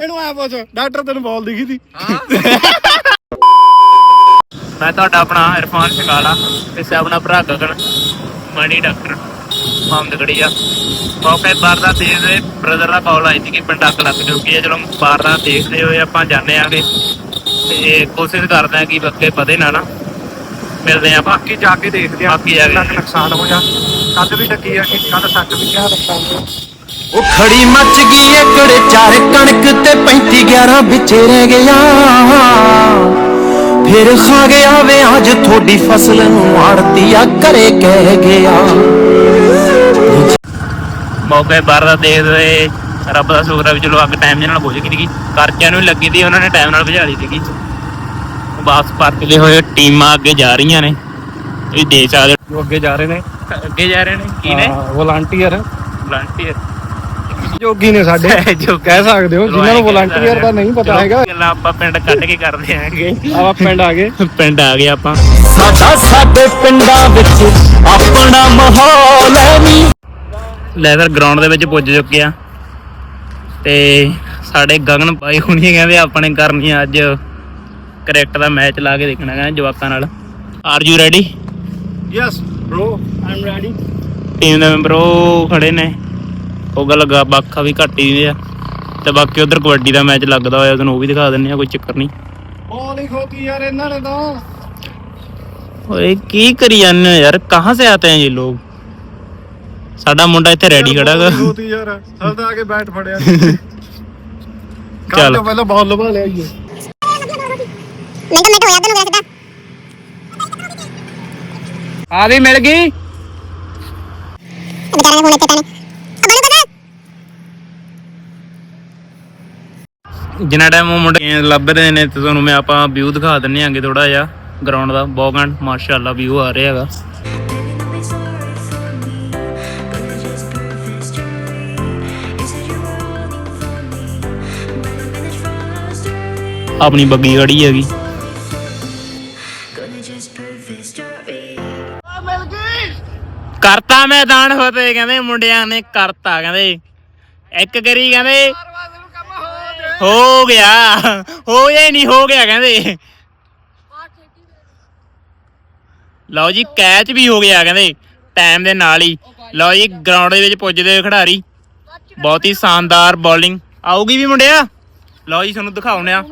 ਇਹਨੂੰ ਆ ਪੁੱਛ ਡਾਕਟਰ ਤੈਨੂੰ ਬੋਲ ਦਿਖੀ ਸੀ ਮੈਂ ਤੁਹਾਡਾ ਆਪਣਾ ਇਰਫਾਨ ਸ਼ਿਕਾਲਾ ਤੇ ਆਪਣਾ ਭਰਾ ਗਗਨ ਮਣੀ ਡਾਕਟਰ ਮਾਮਦਗੜੀ ਆ ਮੌਕੇ ਬਾਹਰ ਦਾ ਦੇਖਦੇ ਬ੍ਰਦਰ ਦਾ ਕਾਲ ਆਈ ਸੀ ਕਿ ਪਿੰਡ ਅੱਗ ਲੱਗ ਚੁੱਕੀ ਹੈ। ਚਲੋ ਬਾਹਰ ਦਾ ਦੇਖਦੇ ਹੋਏ ਆਪਾਂ ਜਾਂਦੇ ਆਂਗੇ। ਤੇ ਕੋਸ਼ਿਸ਼ ਕਰਦੇ ਆ ਕਿ ਬੱਕੇ ਪਤੇ ਨਾ ਨਾ। ਮਿਲਦੇ ਆ ਬਾਕੀ ਜਾ ਕੇ ਦੇਖਦੇ ਆ ਬਾਕੀ ਜਾ ਕੇ ਨੁਕਸਾਨ ਹੋ ਜਾ ਕੱਦ ਵੀ ਡੱਕੀ ਆ ਕਿ ਕੱਦ ਸੱਟ ਵੀ ਕਿਆ ਨੁਕਸਾਨ। ਉਹ ਖੜੀ ਮੱਚ ਗਈ ਏਕੜ ਚਾਰ ਕਣਕ ਤੇ 35 11 ਵਿੱਚ ਰਹਿ ਗਿਆ। ਫਿਰ ਖਾ ਗਿਆ ਵੇ ਅੱਜ ਤੁਹਾਡੀ ਫਸਲ ਨੂੰ ਆੜਤੀਆ ਘਰੇ ਕਹਿ ਗਿਆ। ਮੌਕੇ ਬਾਹਰ ਦਾ ਦੇਖਦੇ ਰੱਬ ਦਾ ਸ਼ੁਕਰ ਹੈ ਵੀ ਚਲੋ ਅੱਗ ਟਾਈਮ ਨਾਲ ਬੁਝ ਗਈ ਸੀਗੀ। ਕਰਚਿਆਂ ਨੂੰ ਵੀ ਲੱਗੀ ਸੀ ਉਹਨਾਂ ਨੇ ਟਾਈਮ ਨਾਲ ਬੁਝਾ ਲਈ ਸੀਗੀ। ਉਹ ਵਾਪਸ ਪਰਤਦੇ ਹੋਏ ਟੀਮਾਂ ਅੱਗੇ ਜਾ ਰਹੀਆਂ ਨੇ। ਤੁਸੀਂ ਦੇਖ ਸਕਦੇ ਜੋ ਅੱਗੇ ਜਾ ਰਹੇ ਨੇ। ਅੱਗੇ ਜਾ ਰਹੇ ਨੇ। ਕੀ ਨੇ? ਵੋਲੰਟੀਅਰ ਵਲੰਟੀਅਰ ਜੋਗੀ ਨੇ ਸਾਡੇ ਜੋ ਕਹਿ ਸਕਦੇ ਹੋ ਜਿਨ੍ਹਾਂ ਨੂੰ ਵੋਲੰਟੀਅਰ ਦਾ ਨਹੀਂ ਪਤਾ ਹੈਗਾ। ਗੱਲਾਂ ਆਪਾਂ ਪਿੰਡ ਕੱਢ ਕੇ ਕਰਦੇ ਆਂਗੇ। ਆਪਾਂ ਪਿੰਡ ਆ ਗਏ। ਪਿੰਡ ਆ ਗਏ ਆਪਾਂ। ਸਾਡਾ ਸਾਡੇ ਪਿੰਡਾਂ ਵਿੱਚ ਆਪਣਾ ਮਾਹੌਲ ਐ ਨੀ। ਲੈਦਰ ਗਰਾਊਂਡ ਦੇ ਵਿੱਚ ਪੁੱਜ ਚੁੱਕੇ ਆ। ਤੇ ਸਾਡੇ ਗਗਨ ਬਾਈ ਹੁਣੀ ਕਹਿੰਦੇ ਆਪਣੇ ਕਰਨੀ ਆ ਅੱਜ ਕ੍ਰਿਕਟ ਦਾ ਮੈਚ ਲਾ ਕੇ ਦੇਖਣਾ ਕਹਿੰਦੇ ਜਵਾਕਾਂ ਨਾਲ। Are you ready yes bro I'm ready team ਦੇ ਮੈਂਬਰ ਉਹ ਖੜੇ ਨੇ। ਉਹ ਗੱਲ ਗਾ ਬਾਖਾ ਵੀ ਘੱਟ ਹੀ ਆ। ਤੇ ਬਾਕੀ ਉਧਰ ਕਬੱਡੀ ਦਾ ਮੈਚ ਲੱਗਦਾ ਹੋਇਆ ਤੁਹਾਨੂੰ ਉਹ ਵੀ ਦਿਖਾ ਦਿੰਨੇ ਆ ਕੋਈ ਚੱਕਰ ਨਹੀਂ। ਬੋਲ ਹੀ ਖੋਤੀ ਯਾਰ ਇਹਨਾਂ ਨੇ ਤਾਂ। ਓਏ ਕੀ ਕਰੀ ਜਾਂਦੇ ਹੋ ਯਾਰ? ਕਹਾਂ ਸੇ ਆਤੇ ਹੈ ਇਹ ਲੋਗ ਸਾਡਾ ਮੁੰਡਾ ਇੱਥੇ ਰੈਡੀ ਖੜਾ ਗਾ ਖੋਤੀ ਯਾਰ ਹਲ ਤਾਂ ਆ ਕੇ ਬੈਟ ਫੜਿਆ ਚੱਲ। ਚੱਲ। ਤੋਂ ਪਹਿਲਾਂ ਬਾਲ ਲਵਾ ਲਿਆ ਜੀ ਮਿੰਟ ਮਿੰਟ ਹੋਇਆ ਤੈਨੂੰ ਕਿਹਾ ਸਿੱਧਾ ਆ ਵੀ ਮਿਲ ਗਈ। ਵਿਚਾਰੇ ਨੇ ਫੋਨ ਇੱਥੇ ਤਾਨੇ ਅਬਾ ਨੂੰ ਪਤਾ ਜਿੰਨਾ ਟਾਈਮ ਉਹ ਮੁੰਡੇ ਲੱਭ ਰਹੇ ਨੇ ਤੇ ਤੁਹਾਨੂੰ ਮੈਂ ਆਪਾਂ ਵਿਊ ਦਿਖਾ ਦਿੰਨੇ ਆਂਗੇ ਥੋੜਾ ਜਿਹਾ ਗਰਾਊਂਡ ਦਾ ਬਹੁਤ ਘੰਟ ਮਾਸ਼ਾਅੱਲਾ ਵਿਊ ਆ ਰਿਹਾ ਹੈਗਾ ਆਪਣੀ ਬੱਗੀ ਖੜੀ ਹੈਗੀ ਕਰਤਾ ਮੈਦਾਨ ਫਤਿਹ ਕਹਿੰਦੇ ਮੁੰਡਿਆਂ ਨੇ ਕਰਤਾ ਕਹਿੰਦੇ ਇੱਕ ਗਰੀ ਕਹਿੰਦੇ ਹੋ ਗਿਆ। ਹੋ ਜੇ ਨਹੀਂ ਹੋ ਗਿਆ ਕਹਿੰਦੇ। ਲਓ ਜੀ ਕੈਚ ਵੀ ਹੋ ਗਿਆ ਕਹਿੰਦੇ ਟਾਈਮ ਦੇ ਨਾਲ ਹੀ। ਲਓ ਜੀ ਗਰਾਊਂਡ ਦੇ ਵਿੱਚ ਪੁੱਜਦੇ ਹੋਏ ਖਿਡਾਰੀ। ਬਹੁਤ ਹੀ ਸ਼ਾਨਦਾਰ ਬੋਲਿੰਗ ਆਊਗੀ ਵੀ ਮੁੰਡਿਆ? ਲਓ ਜੀ ਤੁਹਾਨੂੰ ਦਿਖਾਉਣੇ ਆ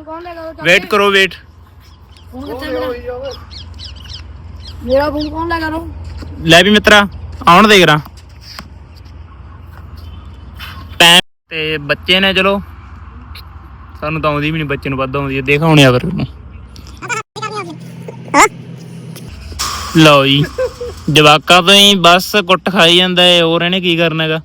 ਵੇਟ ਕਰੋ ਵੇਟ ਮੇਰਾ ਫੋਨ ਕੌਣ ਲੈ ਕਰੋ ਲੈ ਵੀ ਮਿੱਤਰਾ ਆਉਣ ਦੇ ਕਰਾਂ ਟਾਈਮ ਤੇ ਬੱਚੇ ਨੇ ਚਲੋ। ਸਾਨੂੰ ਤਾਂ ਆਉਂਦੀ ਵੀ ਨਹੀਂ ਬੱਚੇ ਨੂੰ ਵੱਧ ਆਉਂਦੀ ਹੈ ਦੇਖ ਆਉਣੇ ਆ ਫਿਰ ਨੂੰ ਲਓ ਜੀ ਜਵਾਕਾਂ ਤੋਂ ਹੀ ਬਸ ਕੁੱਟ ਖਾਈ ਜਾਂਦਾ ਏ ਹੋਰ ਇਹਨੇ ਕੀ ਕਰਨਾ ਹੈਗਾ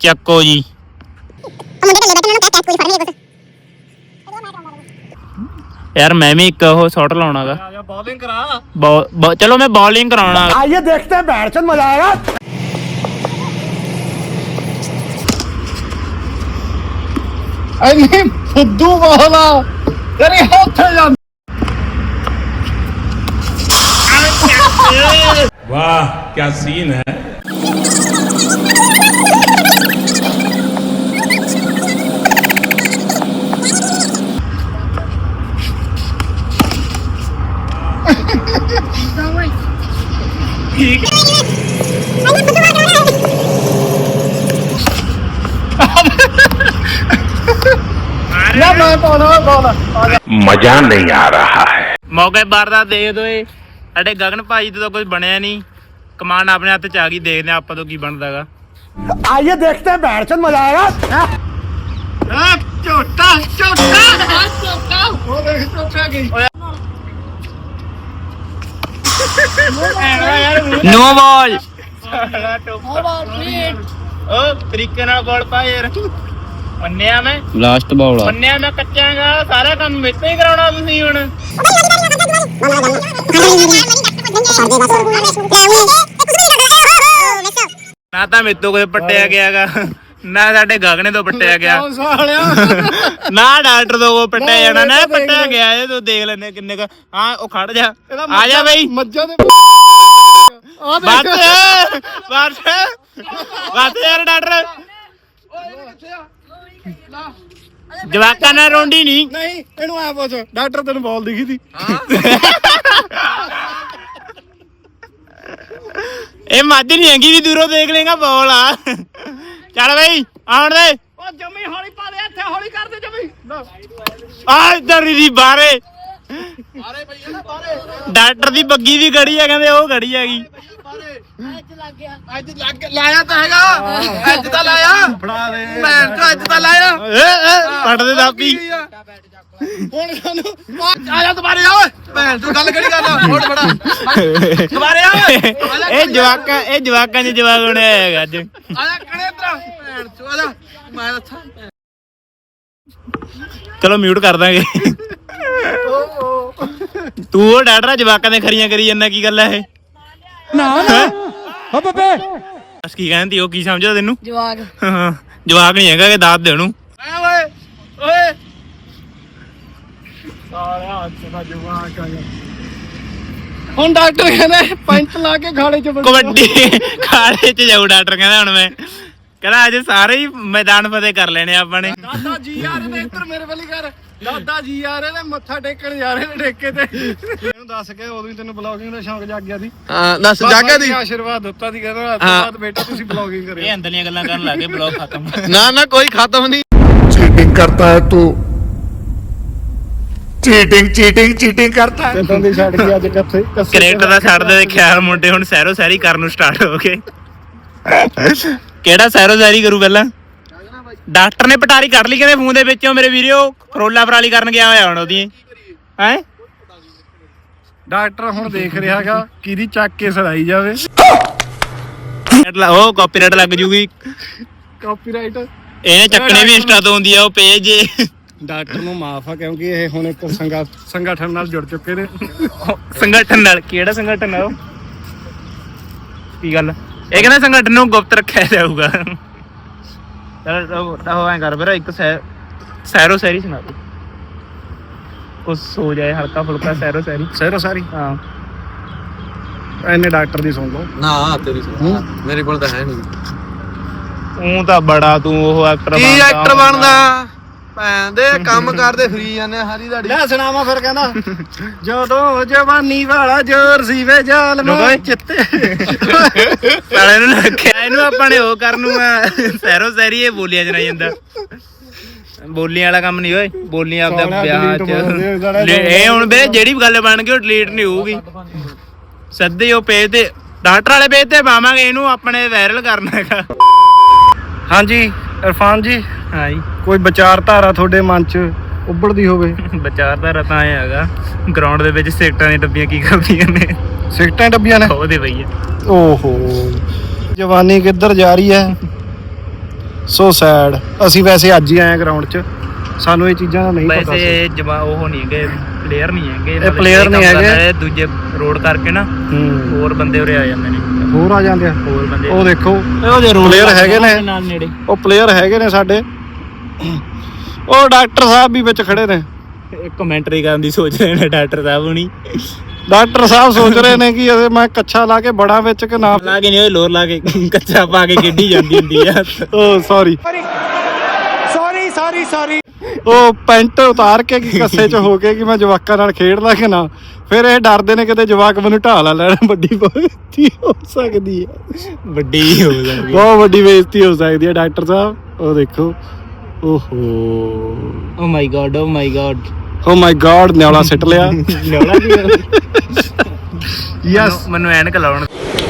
ਚੱਕੋ ਜੀ ਯਾਰ ਮੈਂ ਵੀ ਇੱਕ ਉਹ ਸ਼ਾਟ ਲਾਉਣਾਗਾ ਬੌਲਿੰਗ ਕਰਾ ਚਲੋ ਮੈਂ ਬੌਲਿੰਗ ਕਰਾਉਣਾ ਆਈਏ ਦੇਖਤੇ ਬੈਟਸਮੈਨ ਮਜ਼ਾ ਆਏਗਾ ਐਵੇਂ ਫੁੱਦੂ ਵਾਲਾ। ਤੇਰੇ ਹੱਥ ਜਾਂ ਵਾਹ ਕੀ ਸੀਨ ਹੈ। ਯਾ ਮੈਂ ਕੌਣ ਆ ਕੌਣ ਆ ਜਾ। ਮਜ਼ਾ ਨਹੀਂ ਆ ਰਿਹਾ ਹੈ। ਮੌਕੇ ਬਾਰਦਾ ਦੇ ਦੋਏ ਸਾਡੇ ਗਗਨ ਭਾਈ ਤੋਂ ਤਾਂ ਕੁਝ ਬਣਿਆ ਨਹੀਂ। ਕਮਾਨ ਆਪਣੇ ਹੱਥ ਚ ਆ ਗਈ ਦੇਖਦੇ ਆ ਆਪਾਂ ਤੋਂ ਕੀ ਬਣਦਾਗਾ ਆਈਏ ਦੇਖਤੇ ਬੈਠ ਚੰਦ ਮਜ਼ਾ ਆਏਗਾ। ਆ ਝੋਟਾ ਝੋਟਾ। ਝੋਟਾ। ਉਹ ਦੇਖ ਝੋਟਾ ਗਈ ਨੋ ਬਾਲ। ਨੋ ਬਾਲ ਪਲੀਜ਼ ਓ ਤਰੀਕੇ ਨਾਲ ਗੋਲ ਪਾ ਯਾਰ। ਮੰਨਿਆ ਮੈਂ? ਲਾਸਟ ਬਾਲ ਆ। ਮੰਨਿਆ ਮੈਂ ਕੱਚਾਂਗਾ ਸਾਰਾ ਕੰਮ ਮੇਤੇ ਹੀ ਕਰਾਉਣਾ ਤੁਸੀਂ ਹੁਣ। ਨਾ ਤਾਂ ਮੇਤੋਂ ਕੋਈ ਪੱਟਿਆ ਗਿਆਗਾ ਨਾ ਸਾਡੇ ਗਗਨੇ ਤੋਂ ਪੱਟਿਆ ਗਿਆ। ਕਿਉਂ ਸਾਲਿਆ ਨਾ ਡਾਕਟਰ ਤੋਂ ਕੋ ਪੱਟਿਆ ਜਾਣਾ ਨਾ ਪੱਟਿਆ ਗਿਆ ਇਹ ਤੂੰ ਦੇਖ ਲੈਨੇ ਕਿੰਨੇ ਕ ਹਾਂ ਉਹ ਖੜ ਜਾ। ਆ ਜਾ ਬਈ। ਮੱਝਾਂ ਦੇ ਬਸ। ਬਸ। ਬਸ ਯਾਰ ਡਾਕਟਰ। ਜਵਾਕਾਂ ਨਾਲ ਰੋਂਡੀ ਨਹੀਂ। ਨਹੀਂ ਇਹਨੂੰ ਆ ਪੁੱਛ ਡਾਕਟਰ ਤੈਨੂੰ ਬਾਲ ਦਿਖੀ ਸੀ। ਇਹ ਮੱਝ ਨਹੀਂ ਹੈਗੀ ਵੀ ਦੂਰੋਂ ਦੇਖ ਲੇਗਾ ਬੋਲ ਆ। ਚੱਲ ਬਈ ਆਉਣ ਦੇ। ਉਹ ਜੰਮੀ ਹੌਲੀ ਪਾ ਦੇ ਇੱਥੇ ਹੌਲੀ ਕਰ ਦੇ ਜੰਮੀ। ਆ ਇੱਧਰ ਦੀ ਬਾਰੇ ਡਾਕਟਰ ਦੀ ਬੱਗੀ ਵੀ ਗੜੀ ਆ ਕਹਿੰਦੇ ਉਹ ਗੜੀ ਹੈਗੀ। ਅੱਜ ਲੱਗ ਲਾਇਆ ਤਾਂ ਹੈਗਾ। ਅੱਜ ਤਾਂ ਲਾਇਆ। ਫੜਾ ਦੇ। ਮੈਂ ਤਾਂ ਅੱਜ ਤਾਂ ਲਾਇਆ। ਏ ਏ ਪੜ ਦੇ ਦਾਪੀ। ਹੁਣ ਸਾਨੂੰ ਆ ਆ ਜਾ ਦੁਬਾਰੇ ਆ ਓਏ। ਭੈਣ ਤੂੰ ਗੱਲ ਕਿਹੜੀ ਕਰਦਾ? ਹੋਰ ਬੜਾ। ਦੁਬਾਰੇ ਆ ਓਏ ਇਹ ਜਵਾਕਾਂ ਇਹ ਜਵਾਕਾਂ 'ਚ ਜਵਾਕ ਹੋਣੇ ਹੈਗਾ ਅੱਜ। ਆ ਜਾ ਕਣੇ ਇਧਰ ਭੈਣ ਤੂੰ ਆ ਜਾ। ਮੈਂ ਦੱਸਾਂ। ਚਲੋ ਮਿਊਟ ਕਰ ਦਾਂਗੇ। ਤੂੰ ਉਹ ਡਾਕਟਰ ਜਵਾਕਾਂ ਦੇ ਖਰੀਆਂ ਕਰੀ ਜਾਂਦਾ ਕੀ ਗੱਲ ਹੈ ਇਹ? ਨਾ ਨਾ। ਹੋ? ਬੱਬੇ। ਬਸ ਕੀ ਕਹਿੰਦੀ ਉਹ ਕੀ ਸਮਝਦਾ ਤੈਨੂੰ? ਜਵਾਕ। ਹਾਂ, ਜਵਾਕ ਨਹੀਂ ਹੈਗਾ ਕਿ ਦਾਤ ਦੇ ਉਹਨੂੰ ਓਏ ਓਏ। ਸਾਲਿਆ ਅੱਜ ਦਾ ਜਵਾਕ ਆ ਗਿਆ। ਹੁਣ ਡਾਕਟਰ ਕਹਿੰਦੇ ਪੈਂਟ ਲਾ ਕੇ ਖਾਲੇ ਚ ਵੜੋ। ਕਬੱਡੀ ਖਾੜੇ 'ਚ ਜਾਊ ਡਾਕਟਰ ਕਹਿੰਦਾ ਹੁਣ ਮੈਂ। ਕਹਿੰਦਾ ਅੱਜ ਸਾਰੇ ਹੀ ਮੈਦਾਨ ਫਤਿਹ ਕਰ ਲੈਣੇ ਆਪਾਂ ਨੇ। ਦਾਦਾ ਜੀ ਇੱਧਰ ਮੇਰੇ ਵੱਲ ਹੀ ਕਰ ਦਾਦਾ ਜੀ ਆ ਰਹੇ ਨੇ ਮੱਥਾ ਟੇਕਣ ਜਾ ਰਹੇ ਨੇ ਠੇਕੇ ਤੇ। ਇਹਨੂੰ ਦੱਸ ਕੇ ਉਦੋਂ ਹੀ ਤੈਨੂੰ ਬਲੌਗਿੰਗ ਦਾ ਸ਼ੌਂਕ ਜਾਗ ਗਿਆ ਸੀ। ਹਾਂ ਦੱਸ ਜਾਗਾ ਦੀ ਆਸ਼ੀਰਵਾਦ ਦਿੱਤਾ ਸੀ ਕਹਿੰਦਾ ਰਾਤ ਰਾਤ ਬੇਟਾ ਤੁਸੀਂ ਬਲੌਗਿੰਗ ਕਰਿਓ। ਇਹ ਅੰਦਰਲੀਆਂ ਗੱਲਾਂ ਕਰਨ ਲੱਗੇ ਬਲੌਗ ਖਤਮ। ਨਾ ਨਾ ਕੋਈ ਖਤਮ ਨਹੀਂ। ਚੀਟਿੰਗ ਕਰਤਾ ਹੈ ਤੂੰ। ਚੀਟਿੰਗ ਚੀਟਿੰਗ ਚੀਟਿੰਗ ਕਰਤਾ ਕਿਦਾਂ ਦੀ ਛੱਡ ਕੇ ਅੱਜ ਕੱਥੇ? ਕ੍ਰੇਟ ਦਾ ਛੱਡ ਦੇ ਖਿਆਲ ਮੁੰਡੇ ਹੁਣ ਸੈਰੋ ਸੈਰੀ ਕਰਨ ਨੂੰ ਸਟਾਰਟ ਹੋ ਗਏ। ਕਿਹੜਾ ਸੈਰੋ ਸੈਰੀ ਕਰੂ ਪਹਿਲਾਂ? ਡਾਕਟਰ ਨੇ ਪਟਾਰੀ ਕੱਢ ਲਈ ਕਹਿੰਦੇ ਫੋਨ ਦੇ ਵਿੱਚੋਂ ਮੇਰੇ ਵੀਰੋ ਫਰੋਲਾ ਫਰਾਲੀ ਕਰਨ ਗਿਆ ਹੋਇਆ ਹੁਣ ਉਹਦੀ। ਹੈ? ਡਾਕਟਰ ਹੁਣ ਦੇਖ ਰਿਹਾ ਹੈਗਾ ਕਿਹਦੀ ਚੱਕ ਕੇ ਸੜਾਈ ਜਾਵੇ। ਉਹ ਕਾਪੀਰਾਈਟ ਲੱਗ ਜੂਗੀ। ਕਾਪੀਰਾਈਟ ਇਹਨੇ ਚੱਕਣੇ ਵੀ ਇੰਸਟਾ ਤੋਂ ਹੁੰਦੀ ਆ ਉਹ ਪੇਜ ਜੇ ਡਾਕਟਰ ਨੂੰ ਮਾਫ ਆ ਕਿਉਂਕਿ ਇਹ ਹੁਣ ਇੱਕ ਸੰਗਾ ਸੰਗਠਨ ਨਾਲ ਜੁੜ ਚੁੱਕੇ ਨੇ। ਸੰਗਠਨ ਨਾਲ ਕਿਹੜਾ ਸੰਗਠਨ ਆ ਉਹ? ਕੀ ਗੱਲ? ਇਹ ਕਹਿੰਦਾ ਸੰਗਠਨ ਨੂੰ ਗੁਪਤ ਰੱਖਿਆ ਜਾਊਗਾ। ਚਲ ਉਹ ਐਂ ਕਰ ਵੀਰ ਇੱਕ ਸੈ- ਸੈਰੋ ਸੈਰੀ ਸੁਣਾ ਦੇ ਕੁਛ ਹੋ ਜਾਏ ਹਲਕਾ ਫੁਲਕਾ ਸੈਰੋ ਸੈਰੀ ਸਹਿਰੋ ਸਾਰੀ ਹਾਂ। ਐਨੇ ਡਾਕਟਰ ਦੀ ਸੁਣ ਲਓ। ਨਾ ਤੇਰੀ ਸੁਣ ਮੇਰੇ ਕੋਲ ਤਾਂ ਹੈ ਨਹੀਂ ਉਹ ਤਾਂ ਬੜਾ ਤੂੰ ਉਹ ਐਕਟਰ ਕੀ ਐਕਟਰ ਬਣਦਾ? ਭੈਣ ਦੇ ਕੰਮ ਕਰਦੇ ਫਰੀ ਜਾਂਦੇ ਆ ਸਾਰੀ ਦਿਹਾੜੀ ਲੈ ਸੁਣਾਵਾ ਫਿਰ ਕਹਿੰਦਾ ਜਦੋਂ ਜਵਾਨੀ ਵਾਲਾ ਜ਼ੋਰ ਸੀ ਵੇ ਜਾਲਮਾ। ਲੋਕਾਂ ਚਿੱਤੇ। ਸਾਲੇ ਨੂੰ ਰੱਖਿਆ ਇਹਨੂੰ ਆਪਾਂ ਨੇ ਉਹ ਕਰਨ ਨੂੰ ਆ ਸੈਰੋ ਸੈਰੀ ਇਹ ਬੋਲੀਆਂ ਜਨਾ ਜਾਂਦਾ। ਬੋਲੀਆਂ ਵਾਲਾ ਕੰਮ ਨਹੀਂ ਓਏ ਬੋਲੀਆਂ ਆਪਦਾ ਸਾਲਿਆ ਵਿਆਹ delete ਸਾਲਿਆ ਚ ਲੈ, ਇਹ ਹੁਣ ਵੀਰੇ ਜਿਹੜੀ ਵੀ ਗੱਲ ਬਣ ਗਈ ਉਹ ਡਿਲੀਟ ਨਹੀਂ ਹੋਊਗੀ। ਸਿੱਧੇ ਉਹ ਪੇਜ ਤੇ ਡਾਕਟਰ ਵਾਲੇ ਪੇਜ ਤੇ ਪਾਵਾਂਗੇ ਇਹਨੂੰ ਆਪਣੇ ਵਾਇਰਲ ਕਰਨਾ ਹੈਗਾ। ਹਾਂਜੀ। ਇਰਫਾਨ ਜੀ ਹਾਂ ਜੀ। ਕੋਈ ਵਿਚਾਰਧਾਰਾ ਤੁਹਾਡੇ ਮਨ 'ਚ ਉੱਭੜਦੀ ਹੋਵੇ? ਵਿਚਾਰ ਦਾ ਰਤਾ ਆਇਆ ਹੈਗਾ ਗਰਾਊਂਡ ਦੇ ਵਿੱਚ ਸਿਗਰਟਾਂ ਦੀਆਂ ਡੱਬੀਆਂ ਕੀ ਕਰਦੀਆਂ ਨੇ? ਸਿਗਟਾਂ ਡੱਬੀਆਂ ਨੇ? ਉਹਦੇ ਪਈ ਆ। ਓਹੋ ਜਵਾਨੀ ਕਿੱਧਰ ਜਾ ਰਹੀ ਹੈ? ਸੋ ਸੈਡ ਅਸੀਂ ਵੈਸੇ ਅੱਜ ਹੀ ਆਏ ਗਰਾਊਂਡ 'ਚ। ਸਾਨੂੰ ਇਹ ਚੀਜ਼ਾਂ ਦਾ ਨਹੀਂ ਪਤਾ ਸੀ। ਵੈਸੇ ਜਮਾ ਉਹ ਨਹੀਂ ਹੈਗੇ ਪਲੇਅਰ ਨਹੀਂ ਹੈਗੇ ਇਹ player ਨਹੀਂ ਕੰਮ ਹੈਗੇ। ਕਰਦਾ ਹੈ, ਦੂਜੇ ਰੋਡ ਕਰਕੇ ਨਾ ਹੂੰ। ਹੋਰ ਬੰਦੇ ਉਰੇ ਆ ਜਾਂਦੇ ਨੇ। ਹੋਰ ਆ ਜਾਂਦੇ ਆ। ਹੋਰ ਬੰਦੇ ਉਹ ਦੇਖੋ ਉਹਦੇ player ਹੈਗੇ ਨੇ। ਨਾਲ ਨੇੜੇ। ਉਹ ਪਲੇਅਰ ਹੈਗੇ ਨੇ ਸਾਡੇ। ਉਹ ਡਾਕਟਰ ਸਾਹਿਬ ਵੀ ਵਿੱਚ ਖੜੇ ਨੇ। ਕਮੈਂਟਰੀ ਕਰਨ ਦੀ ਸੋਚ ਰਹੇ ਨੇ ਡਾਕਟਰ ਸਾਹਿਬ ਹੁਣੀ। ਡਾਕਟਰ ਸਾਹਿਬ ਸੋਚ ਰਹੇ ਨੇ ਕਿ ਅਸੀਂ ਮੈਂ ਕੱਛਾ ਲਾ ਕੇ ਬੜਾ ਵਿੱਚ ਕਿ ਨਾ ਲਾ ਕੇ ਨਹੀਂ ਓਏ ਲੋਰ ਲਾ ਕੇ ਕੱਚਾ ਪਾ ਕੇ ਖੇਡੀ ਜਾਂਦੀ ਹੁੰਦੀ ਆ। ਓ ਸੌਰੀ ਸੌਰੀ ਸੌਰੀ ਸੌਰੀ ਉਹ ਪੈਂਟ ਉਤਾਰ ਕੇ ਕਿ ਕੱਸੇ ਚ ਹੋ ਕੇ ਕਿ ਮੈਂ ਜਵਾਕਾਂ ਨਾਲ ਖੇਡਦਾ ਕਿ ਨਾ ਫਿਰ ਇਹ ਡਰਦੇ ਨੇ ਕਿਤੇ ਜਵਾਕ ਮੈਨੂੰ ਢਾਲਾ ਲੈਣ ਵੱਡੀ ਬੇਇੱਜ਼ਤੀ ਹੋ ਸਕਦੀ ਹੈ। ਵੱਡੀ ਹੋ ਸਕਦੀ ਬਹੁਤ ਵੱਡੀ ਬੇਇੱਜ਼ਤੀ ਹੋ ਸਕਦੀ ਹੈ ਡਾਕਟਰ ਸਾਹਿਬ ਉਹ ਦੇਖੋ ਓਹੋ। ਓ my god oh my god oh my god ਨਿਆਲਾ ਸਿੱਟ ਲਿਆ। ਨਿਆਲਾ ਯਸ ਮੈਨੂੰ ਐਨਕ ਲਾਉਣ।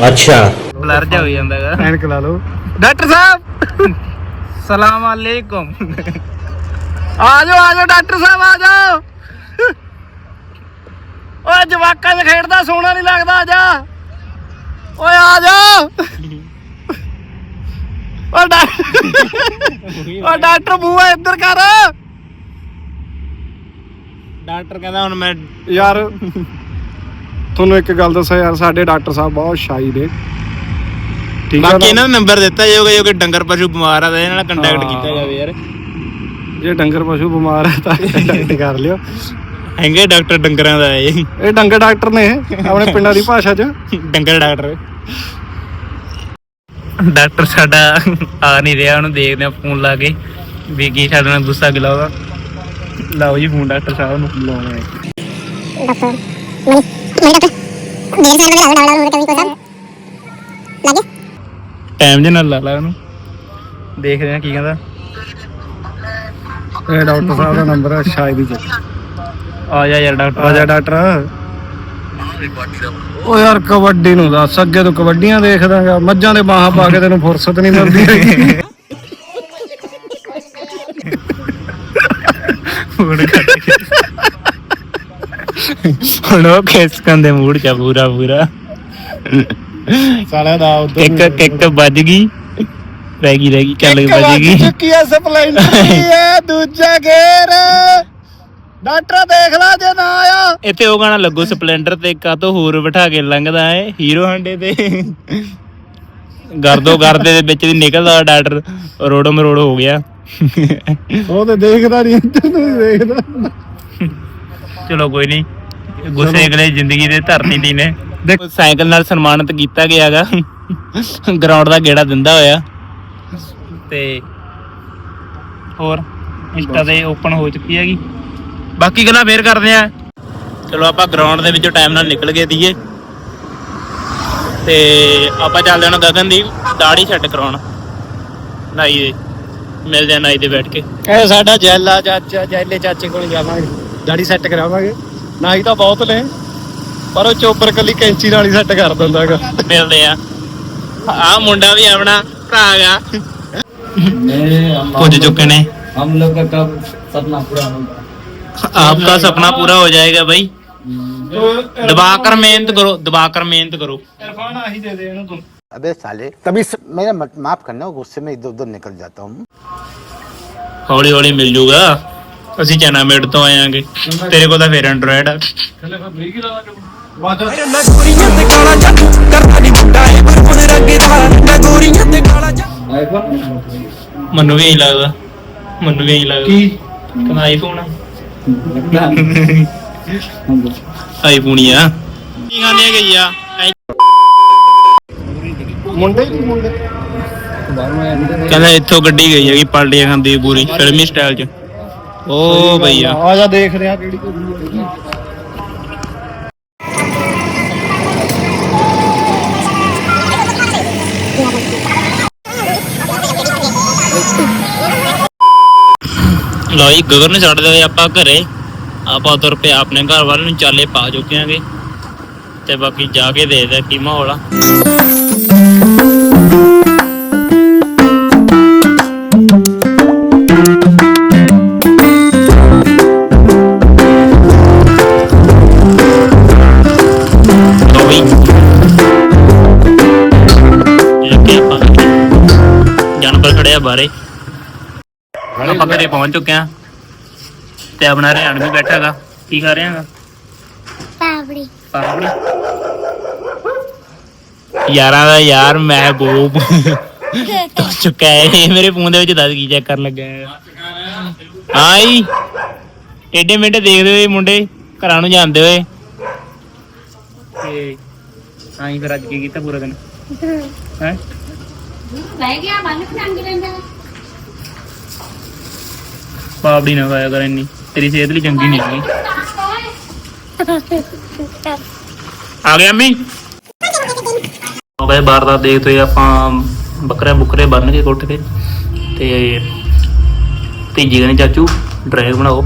ਅੱਛਾ। ਬਲਰ ਜਾ ਹੋ ਜਾਂਦਾ ਹੈਗਾ। ਐਨਕ ਲਾ ਲਓ। ਡਾਕਟਰ ਸਾਹਿਬ ਸਲਾਮ ਅਲੈਕਮ। ਆ ਜਾਓ ਆ ਜਾਓ ਡਾਕਟਰ ਸਾਹਿਬ ਆ ਜਾਓ ਓਏ ਜਵਾਕਾਂ 'ਚ ਖੇਡਦਾ ਸੋਹਣਾ ਨਹੀਂ ਲੱਗਦਾ ਆ ਜਾ। ਓਏ ਆ ਜਾ। ਓ ਡਾ ਓ ਡਾਕਟਰ ਬੂਆ ਇੱਧਰ ਕਰ। ਡਾਕਟਰ ਕਹਿੰਦਾ ਹੁਣ ਮੈਂ ਯਾਰ ਤੁਹਾਨੂੰ ਇੱਕ ਗੱਲ ਦੱਸਾਂ ਯਾਰ ਸਾਡੇ ਡਾਕਟਰ ਸਾਹਿਬ ਬਹੁਤ ਸ਼ਾਈ ਨੇ। ਠੀਕ ਹੈ ਬਾਕੀ ਇਹਨਾਂ ਦਾ ਨੰਬਰ ਦਿੱਤਾ ਜਾਊਗਾ ਜੋ ਕਿ ਡੰਗਰ ਪਸ਼ੂ ਬਿਮਾਰ ਆ ਤਾਂ ਇਹਨਾਂ ਨਾਲ ਕੰਟੈਕਟ ਕੀਤਾ ਜਾਵੇ ਯਾਰ। ਜੇ ਡੰਗਰ ਪਸ਼ੂ ਬਿਮਾਰ ਹੈ ਤਾਂ ਕੰਟੈਕਟ ਕਰ ਲਿਓ। ਹੈਗੇ ਡਾਕਟਰ ਡੰਗਰਾਂ ਦਾ ਇਹ। ਇਹ ਡੰਗਰ ਡਾਕਟਰ ਨੇ ਇਹ, ਆਪਣੇ ਪਿੰਡਾਂ ਦੀ ਭਾਸ਼ਾ 'ਚ। ਡੰਗਰ ਡਾਕਟਰ। ਡਾਕਟਰ ਸਾਡਾ ਆ ਨਹੀਂ ਰਿਹਾ ਉਹਨੂੰ ਦੇਖਦੇ ਆ ਫੋਨ ਲਾ ਕੇ ਵੀ ਕੀ ਸਾਡੇ ਨਾਲ ਗੁੱਸਾ ਗਿਲਾ ਉਹਦਾ। ਲਾਓ ਜੀ ਫੋਨ ਡਾਕਟਰ ਸਾਹਿਬ ਨੂੰ। ਲਾਉਣਾ ਹੈ ਡਾਕਟਰ ਮਨੀ ਮਨੀ ਡਾਕਟਰ ਡੇਢ ਸਾਲ ਦਾ ਲਾਉਣਾ ਉਹਨੇ ਕਵੀ ਕੋ ਸਭ ਲੱਗੇ। ਟਾਈਮ ਦੇ ਨਾਲ ਲਾ ਲਾ ਉਹਨੂੰ। ਦੇਖਦੇ ਆ ਕੀ ਕਹਿੰਦਾ। ਇਹ ਡਾਕਟਰ ਸਾਹਿਬ ਦਾ ਨੰਬਰ ਹੈ ਸ਼ਾਇਦ ਹੀ ਚੱਕ ਆ ਜਾ ਯਾਰ ਡਾਕਟਰ। ਆ ਜਾ ਡਾਕਟਰ। ਓ ਯਾਰ ਕਬੱਡੀ ਨੂੰ ਦੱਸ ਅੱਗੇ ਤੋਂ ਕਬੱਡੀਆਂ ਦੇਖਦਾਗਾ ਮੱਝਾਂ ਦੇ ਬਾਹਾਂ ਪਾ ਕੇ ਤੈਨੂੰ ਫੁਰਸਤ ਨਹੀਂ ਮਿਲਦੀ ਹੈਗੀ। ਫੋਨ ਕੱਟ ਕੇ। ਹੁਣ ਉਹ ਖਿਸਕਣ ਦੇ ਮੂਡ ਚ ਪੂਰਾ ਪੂਰਾ। ਸਾਲਿਆ ਦਾ ਉਧਰ ਇੱਕ ਇੱਕ ਵੱਜ ਗਈ। ਰਹਿ ਗਈ ਰਹਿ ਗਈ ਚੱਲ ਵੱਜ ਗਈ। ਚੁੱਕੀ ਐ ਸਪਲੈਂਡਰ ਦੀ ਐ ਦੂਜਾ ਗੇਰ। ਡਾਕਟਰ ਦੇਖ ਲੈ ਜੇ ਨਾ ਆਇਆ। ਇੱਥੇ ਉਹ ਗਾਣਾ ਲੱਗੋ ਸਪਲੈਂਡਰ ਤੇ ਕਾ ਤੋਂ ਹੋਰ ਬਿਠਾ ਕੇ ਲੰਘਦਾ ਏ ਹੀਰੋ ਹਾਂਡੇ ਤੇ। ਗਰਦੋ ਗਰਦੇ ਦੇ ਵਿੱਚ ਦੀ ਨਿਕਲਦਾ ਡਾਕਟਰ ਰੋੜੋ ਮਰੋੜ ਹੋ ਗਿਆ। ਉਹ ਤੇ ਦੇਖਦਾ ਨਹੀਂ ਇੱਧਰ ਨੂੰ ਹੀ ਦੇਖਦਾ। ਚਲੋ ਕੋਈ ਨਹੀਂ ਗੁੱਸੇ ਅਗਲੇ ਜ਼ਿੰਦਗੀ ਦੇ ਧਰਨੀ ਦੀ ਨੇ। ਸਾਈਕਲ ਨਾਲ ਸਨਮਾਨਿਤ ਕੀਤਾ ਗਿਆਗਾ ਗਰਾਊਂਡ ਦਾ ਗੇੜਾ ਦਿੰਦਾ ਹੋਇਆ। ਤੇ ਹੋਰ ਇੰਸਟਾ ਤੇ ਓਪਨ ਹੋ ਚੁੱਕੀ ਹੈਗੀ। ਬਾਕੀ ਗੱਲਾਂ ਫੇਰ ਕਰਦੇ ਆ ਚਲੋ ਆਪਾਂ ਗਰਾਊਂਡ ਦੇ ਵਿੱਚੋਂ ਟਾਈਮ ਨਾਲ ਨਿਕਲ ਗਏ ਦੀਏ। ਤੇ ਆਪਾਂ ਚੱਲਦੇ ਹਾਂ ਗਗਨ ਦੀ ਦਾੜੀ ਛੱਡ ਕਰਾਉਣ। ਨਾਈ ਦੇ ਮਿਲਦੇ ਆ ਨਾਈ ਦੇ ਬੈਠ ਕੇ। ਇਹ ਸਾਡਾ ਜੈਲਾ ਚਾਚਾ ਜੈਲੇ ਚਾਚੇ ਕੋਲ ਜਾਵਾਂਗੇ। ਦਾੜੀ ਸੈੱਟ ਕਰਾਵਾਂਗੇ। ਨਾ ਹੀ ਤਾਂ ਬਹੁਤ ਨੇ ਪਰ ਉਹ ਚੋਪਰ ਕੱਲੀ ਕੈਂਚੀ ਨਾਲ ਹੀ ਸੈੱਟ ਕਰ ਦਿੰਦਾਗਾ ਮਿਲਦੇ ਆ ਆ ਮੁੰਡਾ ਵੀ ਆਪਣਾ ਭਰਾ ਹੈਗਾ ਪੁੱਜ ਚੁੱਕੇ ਨੇ हम लोग का कब सपना पूरा होगा आपका सपना पूरा हो जाएगा भाई दबा कर मेहनत करो दबा कर मेहनत करो ਇਰਫਾਨ ਆਹੀ ਦੇ ਦੇ ਇਹਨੂੰ ਤੂੰ अबे साले तभी स... मेरा मत- माफ करना गुस्से में इधर उधर निकल जाता हूँ ਹੌਲੀ ਹੌਲੀ ਮਿਲ ਜੂਗਾ ਅਸੀਂ ਚਨਾ ਮੇਡ ਤੋਂ ਆਇਆਂਗੇ ਤੇਰੇ ਕੋਲ ਤਾਂ ਫੇਰ ਐਂਡਰੋਇਡ ਆ ਨਾ ਗੋਰੀਆਂ ਤੇ ਕਾਲਾ ਜੱਟ ਕਰਦਾ ਨਹੀਂ ਮੁੰਡਾ ਇਹ ਪਰ ਹੁਣ ਰੰਗਦਾ ਨਾ ਗੋਰੀਆਂ ਤੇ ਕਾਲਾ ਜੱਟ ਮੈਨੂੰ ਵੀ ਇਹੀ ਲੱਗਦਾ। ਮੈਨੂੰ ਵੀ ਇਹੀ ਲੱਗਦਾ। ਕੀ? ਕਹਿੰਦਾ ਆਈਫੋਨ ਆ। ਆਈਫੋਨ ਹੀ ਆ। ਕੀ ਖਾਂਦੇ ਗਈ ਆ? ਮੁੰਡੇ ਹੀ ਮੁੰਡੇ। ਕਹਿੰਦਾ ਇੱਥੋਂ ਗੱਡੀ ਗਈ ਹੈਗੀ ਪਾਲਟੀਆਂ ਖਾਂਦੀ ਪੂਰੀ ਫਿਲਮੀ ਸਟਾਈਲ ਚ। ਓ ਭਈਆ ਆ। ਜਾ ਦੇਖ ਰਿਹਾ ਕਿਹੜੀ ਲਓ ਜੀ, ਗਗਨ ਨੂੰ ਛੱਡ ਦੇ ਆਪਾਂ ਘਰੇ। ਆਪਾਂ ਤੁਰ ਪਏ ਆਪਣੇ ਘਰ ਵਾਲੇ ਨੂੰ, ਚਾਲੇ ਪਾ ਚੁੱਕੇ ਆਂਗੇ। ਤੇ ਬਾਕੀ ਜਾ ਕੇ ਦੇਖਦੇ ਕੀ ਮਾਹੌਲ ਆ। ਘਰੇ ਪਹੁੰਚ ਚੁੱਕੇ ਆ ਤੇ ਆਪਣਾ ਰਿਆਣ ਵੀ ਬੈਠਾ ਹੈਗਾ ਕੀ ਕਰ ਰਿਹਾ ਹੈਗਾ? ਪਾਵੜੀ। ਪਾਪੜੀ ਯਾਰਾਂ ਦਾ ਯਾਰ ਮਹਿਬੂਬ ਤੋਂ ਚੁੱਕਾ ਹੈ। ਇਹ ਮੇਰੇ ਫੋਨ ਦੇ ਵਿੱਚ ਦੱਸ ਕੀ ਚੈੱਕ ਕਰਨ ਲੱਗਾ ਹੈ ਆਈ ਏਡੇ ਮੇਡੇ ਦੇਖਦੇ ਹੋਏ ਮੁੰਡੇ ਘਰਾਂ ਨੂੰ ਜਾਂਦੇ ਹੋਏ। ਤੇ ਆਈ ਫਿਰ ਅੱਜ ਕੀ ਕੀਤਾ ਪੂਰਾ ਦਿਨ? ਹੈ। ਬਹਿ ਗਿਆ ਬੰਨ ਖੰਗ ਲੈਂਦਾ। ਪਾਪੜੀ ਨਾ ਖਾਇਆ ਕਰ ਇੰਨੀ। ਤੇਰੀ ਸਿਹਤ ਲਈ ਚੰਗੀ ਨਹੀਂ ਹੈਗੀ। ਆ ਗਿਆ ਅੰਮੀ। ਹੋ ਗਏ ਬਾਹਰ ਦਾ ਦੇਖਦੇ ਆਪਾਂ ਬੱਕਰੇ ਬੁੱਕਰੇ ਬੰਨ ਕੇ ਕੋਠੇ ਤੇ। ਤੇ ਭੇਜੀ ਕਹਿੰਦੇ ਚਾਚੂ ਡਰਾਈਵ ਬਣਾਓ।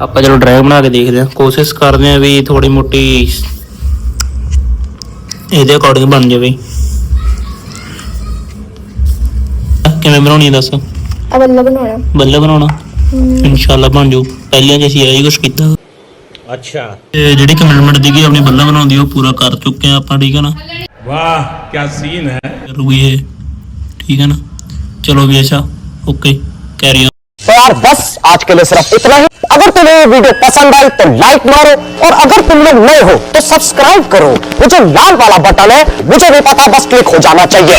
ਆਪਾਂ ਚਲੋ ਡਰਾਈਵ ਬਣਾ ਕੇ ਦੇਖਦੇ ਹਾਂ। ਕੋਸ਼ਿਸ਼ ਕਰਦੇ ਹਾਂ ਵੀ ਥੋੜੀ ਮੋਟੀ ਇਹਦੇ ਅਕੋਰਡਿੰਗ ਬਣ ਜਾਵੇ। ਕਿਵੇਂ ਬਣਾਉਣੀ ਹੈ ਦੱਸ? ਅਬੱਲਾ ਬਣਾਉਣਾ। ਬੱਲੇ ਬਣਾਉਣਾ। ਇਨਸ਼ਾਅੱਲਾ ਬਣ ਜਾਊ ਪਹਿਲਾਂ ਜੇ ਅਸੀਂ ਇਹੀ ਕੁਛ ਕੀਤਾ अच्छा ਤੇ ਜਿਹੜੀ ਕਮਿਟਮੈਂਟ ਦੀਗੀ ਆਪਣੀ ਬੱਲਾ ਬਣਾਉਂਦੀ ਉਹ ਪੂਰਾ ਕਰ ਚੁੱਕੇ ਆ ਆਪਾਂ ਠੀਕ ਹੈ ਨਾ वाह क्या सीन है ਰੁਈ ਹੈ ਠੀਕ ਹੈ ਨਾ ਚਲੋ ਵੀ ਅੱਛਾ ਓਕੇ ਕੈਰੀ तो यार बस आज के लिए सिर्फ इतना ही अगर तुम्हें ये वीडियो पसंद आई तो लाइक मारो और अगर तुम लोग नए हो तो सब्सक्राइब करो वो जो लाल वाला बटन है मुझे भी पता बस क्लिक हो जाना चाहिए